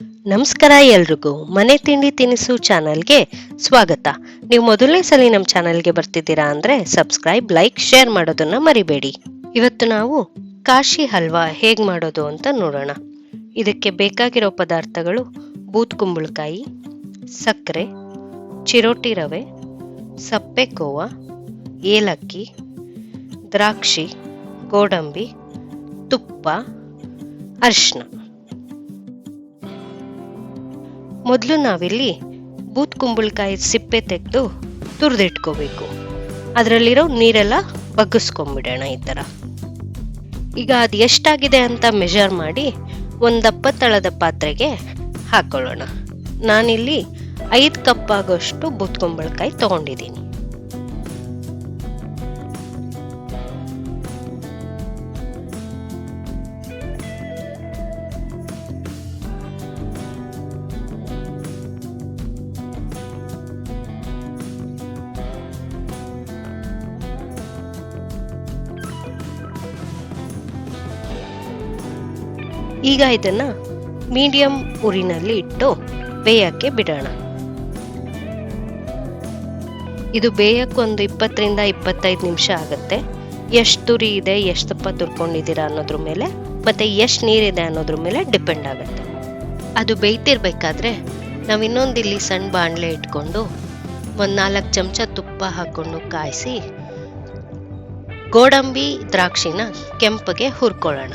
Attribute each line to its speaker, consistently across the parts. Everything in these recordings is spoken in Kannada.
Speaker 1: ನಮಸ್ಕಾರ ಎಲ್ರಿಗೂ. ಮನೆ ತಿಂಡಿ ತಿನಿಸು ಚಾನಲ್ಗೆ ಸ್ವಾಗತ. ನೀವು ಮೊದಲನೇ ಸಲ ನಮ್ಮ ಚಾನಲ್ಗೆ ಬರ್ತಿದ್ದೀರಾ ಅಂದ್ರೆ ಸಬ್ಸ್ಕ್ರೈಬ್, ಲೈಕ್, ಶೇರ್ ಮಾಡೋದನ್ನ ಮರಿಬೇಡಿ. ಇವತ್ತು ನಾವು ಕಾಶಿ ಹಲ್ವಾ ಹೇಗ್ ಮಾಡೋದು ಅಂತ ನೋಡೋಣ. ಇದಕ್ಕೆ ಬೇಕಾಗಿರೋ ಪದಾರ್ಥಗಳು ಬೂತ್ ಕುಂಬಳಕಾಯಿ, ಸಕ್ಕರೆ, ಚಿರೋಟಿ ರವೆ, ಸಪ್ಪೆ ಕೋವಾ, ಏಲಕ್ಕಿ, ದ್ರಾಕ್ಷಿ, ಗೋಡಂಬಿ, ತುಪ್ಪ ಅರಿಶಿನ ಮೊದಲು ನಾವಿಲ್ಲಿ ಬೂತ್ ಕುಂಬಳಕಾಯಿ ಸಿಪ್ಪೆ ತೆಗೆದು ತುರಿದಿಟ್ಕೋಬೇಕು. ಅದರಲ್ಲಿರೋ ನೀರೆಲ್ಲ ಬಗ್ಗಿಸ್ಕೊಂಬಿಡೋಣ ಈ ಥರ. ಈಗ ಅದು ಎಷ್ಟಾಗಿದೆ ಅಂತ ಮೆಜರ್ ಮಾಡಿ ಒಂದಪ್ಪ ದಪ್ಪ ತಳದ ಪಾತ್ರೆಗೆ ಹಾಕ್ಕೊಳ್ಳೋಣ ನಾನಿಲ್ಲಿ ಐದು ಕಪ್ ಆಗೋಷ್ಟು ಬೂತ್ ಕುಂಬಳಕಾಯಿ ತಗೊಂಡಿದ್ದೀನಿ. ಈಗ ಇದನ್ನು ಮೀಡಿಯಂ ಉರಿನಲ್ಲಿ ಇಟ್ಟು ಬೇಯಕ್ಕೆ ಬಿಡೋಣ. ಇದು ಬೇಯಕ್ಕೆ ಒಂದು ಇಪ್ಪತ್ತರಿಂದ ಇಪ್ಪತ್ತೈದು ನಿಮಿಷ ಆಗುತ್ತೆ. ಎಷ್ಟು ತುರಿ ಇದೆ ಎಷ್ಟು ತುಪ್ಪ ತುರ್ಕೊಂಡಿದ್ದೀರಾ ಅನ್ನೋದ್ರ ಮೇಲೆ, ಮತ್ತೆ ಎಷ್ಟು ನೀರಿದೆ ಅನ್ನೋದ್ರ ಮೇಲೆ ಡಿಪೆಂಡ್ ಆಗುತ್ತೆ. ಅದು ಬೇಯ್ತಿರ್ಬೇಕಾದ್ರೆ ನಾವು ಇನ್ನೊಂದು ಇಲ್ಲಿ ಸಣ್ಣ ಬಾಣಲೆ ಇಟ್ಕೊಂಡು ಒಂದು ನಾಲ್ಕು ಚಮಚ ತುಪ್ಪ ಹಾಕ್ಕೊಂಡು ಕಾಯಿಸಿ ಗೋಡಂಬಿ ದ್ರಾಕ್ಷಿನ ಕೆಂಪಗೆ ಹುರ್ಕೊಳ್ಳೋಣ.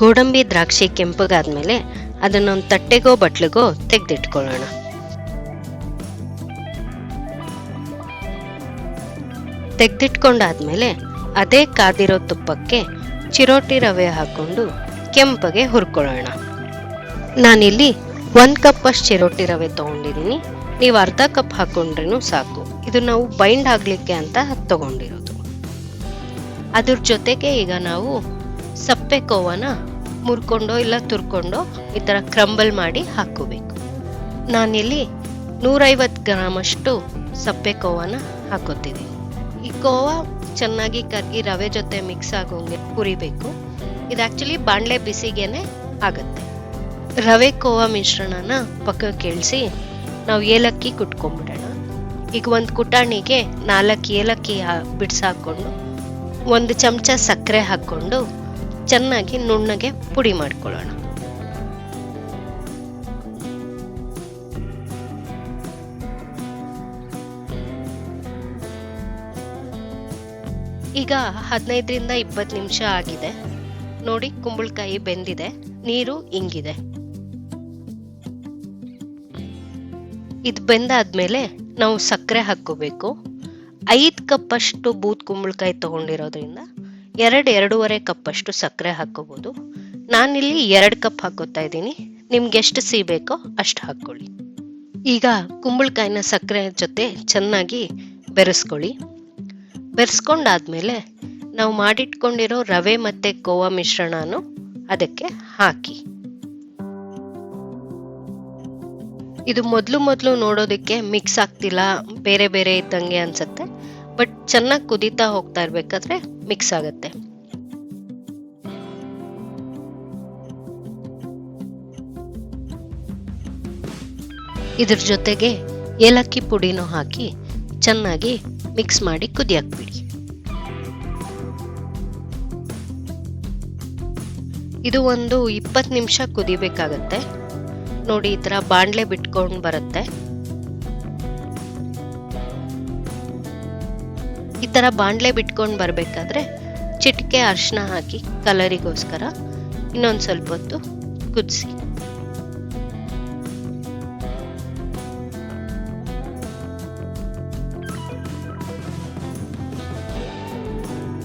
Speaker 1: ಗೋಡಂಬಿ ದ್ರಾಕ್ಷಿ ಕೆಂಪಗಾದ್ಮೇಲೆ ಅದನ್ನೊಂದು ತಟ್ಟೆಗೋ ಬಟ್ಲಿಗೋ ತೆಗೆದಿಟ್ಕೊಳ್ಳೋಣ. ತೆಗೆದಿಟ್ಕೊಂಡಾದ್ಮೇಲೆ ಅದೇ ಕಾದಿರೋ ತುಪ್ಪಕ್ಕೆ ಚಿರೋಟಿ ರವೆ ಹಾಕೊಂಡು ಕೆಂಪಗೆ ಹುರ್ಕೊಳ್ಳೋಣ. ನಾನಿಲ್ಲಿ ಒಂದು ಕಪ್ಪಷ್ಟು ಚಿರೋಟಿ ರವೆ ತೊಗೊಂಡಿದ್ದೀನಿ ನೀವು ಅರ್ಧ ಕಪ್ ಹಾಕೊಂಡ್ರೂ ಸಾಕು. ಇದು ನಾವು ಬೈಂಡ್ ಆಗಲಿಕ್ಕೆ ಅಂತ ತಗೊಂಡಿರೋದು. ಅದ್ರ ಜೊತೆಗೆ ಈಗ ನಾವು ಸಪ್ಪೆ ಕೋವನ ಮುರ್ಕೊಂಡೋ ಇಲ್ಲ ತುರ್ಕೊಂಡೋ ಈ ಥರ ಕ್ರಂಬಲ್ ಮಾಡಿ ಹಾಕೋಬೇಕು ನಾನಿಲ್ಲಿ ನೂರೈವತ್ತು ಗ್ರಾಮಷ್ಟು ಸಪ್ಪೆ ಕೋವಾನ ಹಾಕೋತಿದ್ದೀನಿ ಈ ಕೋವಾ ಚೆನ್ನಾಗಿ ಕರ್ಗಿ ರವೆ ಜೊತೆ ಮಿಕ್ಸ್ ಆಗೋಂಗೆ ಹುರಿಬೇಕು. ಇದು ಆಕ್ಚುಲಿ ಬಾಣಲೆ ಬಿಸಿಗೆನೆ ಆಗುತ್ತೆ. ರವೆ ಕೋವಾ ಮಿಶ್ರಣನ ಪಕ್ಕಕ್ಕೆ ಇಳಿಸಿ ನಾವು ಏಲಕ್ಕಿ ಕುಟ್ಕೊಂಡ್ಬಿಡೋಣ. ಈಗ ಒಂದು ಕುಟಾಣಿಗೆ ನಾಲ್ಕು ಏಲಕ್ಕಿ ಬಿಡಿಸಾಕೊಂಡು ಒಂದು ಚಮಚ ಸಕ್ಕರೆ ಹಾಕ್ಕೊಂಡು ಚೆನ್ನಾಗಿ ನುಣ್ಣಗೆ ಪುಡಿ ಮಾಡ್ಕೊಳ್ಳೋಣ. ಈಗ ಹದಿನೈದರಿಂದ ಇಪ್ಪತ್ತು ನಿಮಿಷ ಆಗಿದೆ. ನೋಡಿ, ಕುಂಬಳಕಾಯಿ ಬೆಂದಿದೆ, ನೀರು ಇಂಗಿದೆ. ಇದು ಬೆಂದಾದ್ಮೇಲೆ ನಾವು ಸಕ್ಕರೆ ಹಾಕ್ಕೋಬೇಕು. ಐದು ಕಪ್ಪಷ್ಟು ಬೂತ್ ಕುಂಬಳಕಾಯಿ ತಗೊಂಡಿರೋದ್ರಿಂದ ಎರಡು ಎರಡೂವರೆ ಕಪ್ಪಷ್ಟು ಸಕ್ಕರೆ ಹಾಕೋಬಹುದು ನಾನಿಲ್ಲಿ ಎರಡು ಕಪ್ ಹಾಕೋತಾ ಇದ್ದೀನಿ. ನಿಮ್ಗೆ ಎಷ್ಟು ಸಿಹಿ ಬೇಕೋ ಅಷ್ಟು ಹಾಕ್ಕೊಳ್ಳಿ. ಈಗ ಕುಂಬಳಕಾಯಿನ ಸಕ್ಕರೆ ಜೊತೆ ಚೆನ್ನಾಗಿ ಬೆರೆಸ್ಕೊಳ್ಳಿ. ಬೆರೆಸ್ಕೊಂಡಾದ್ಮೇಲೆ ನಾವು ಮಾಡಿಟ್ಕೊಂಡಿರೋ ರವೆ ಮತ್ತೆ ಕೋವಾ ಮಿಶ್ರಣನು ಅದಕ್ಕೆ ಹಾಕಿ. ಇದು ಮೊದಲು ಮೊದಲು ನೋಡೋದಕ್ಕೆ ಮಿಕ್ಸ್ ಆಗ್ತಿಲ್ಲ, ಬೇರೆ ಬೇರೆ ಇದ್ದಂಗೆ ಅನ್ಸುತ್ತೆ. ಬಟ್ ಚೆನ್ನಾಗಿ ಕುದೀತಾ ಹೋಗ್ತಾ ಇರ್ಬೇಕಾದ್ರೆ ಮಿಕ್ಸ್ ಆಗುತ್ತೆ. ಇದ್ರ ಜೊತೆಗೆ ಏಲಕ್ಕಿ ಪುಡಿನೂ ಹಾಕಿ ಚೆನ್ನಾಗಿ ಮಿಕ್ಸ್ ಮಾಡಿ ಕುದಿಯಾಕ್ಬಿಡಿ. ಇದು ಒಂದು ಇಪ್ಪತ್ತು ನಿಮಿಷ ಕುದಿಬೇಕಾಗತ್ತೆ. ನೋಡಿ, ಈ ಥರ ಬಾಣಲೆ ಬಿಟ್ಕೊಂಡು ಬರುತ್ತೆ. ಈ ತರ ಬಾಣಲೆ ಬಿಟ್ಕೊಂಡು ಬರಬೇಕಾದ್ರೆ ಚಿಟಿಕೆ ಅರಿಶಿನ ಹಾಕಿ ಕಲರಿಗೋಸ್ಕರ ಇನ್ನೊಂದು ಸ್ವಲ್ಪ ಹೊತ್ತು ಕುದಿಸಿ.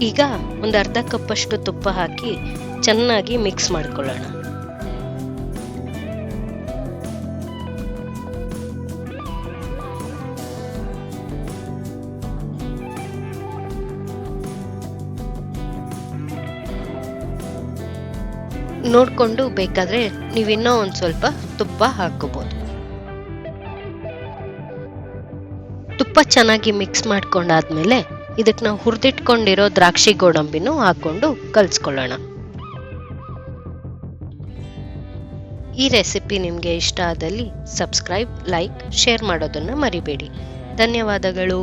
Speaker 1: ಈಗ ಒಂದು ಅರ್ಧ ಕಪ್ಪಷ್ಟು ತುಪ್ಪ ಹಾಕಿ ಚೆನ್ನಾಗಿ ಮಿಕ್ಸ್ ಮಾಡ್ಕೊಳ್ಳೋಣ. ನೋಡಿಕೊಂಡು ಬೇಕಾದರೆ ನೀವಿನ್ನೂ ಒಂದು ಸ್ವಲ್ಪ ತುಪ್ಪ ಹಾಕೋಬೋದು ತುಪ್ಪ ಚೆನ್ನಾಗಿ ಮಿಕ್ಸ್ ಮಾಡ್ಕೊಂಡಾದ್ಮೇಲೆ ಇದಕ್ಕೆ ನಾವು ಹುರಿದಿಟ್ಕೊಂಡಿರೋ ದ್ರಾಕ್ಷಿ ಗೋಡಂಬಿನೂ ಹಾಕೊಂಡು ಕಲಿಸ್ಕೊಳ್ಳೋಣ. ಈ ರೆಸಿಪಿ ನಿಮಗೆ ಇಷ್ಟ ಆದಲ್ಲಿ ಸಬ್ಸ್ಕ್ರೈಬ್, ಲೈಕ್, ಶೇರ್ ಮಾಡೋದನ್ನು ಮರಿಬೇಡಿ. ಧನ್ಯವಾದಗಳು.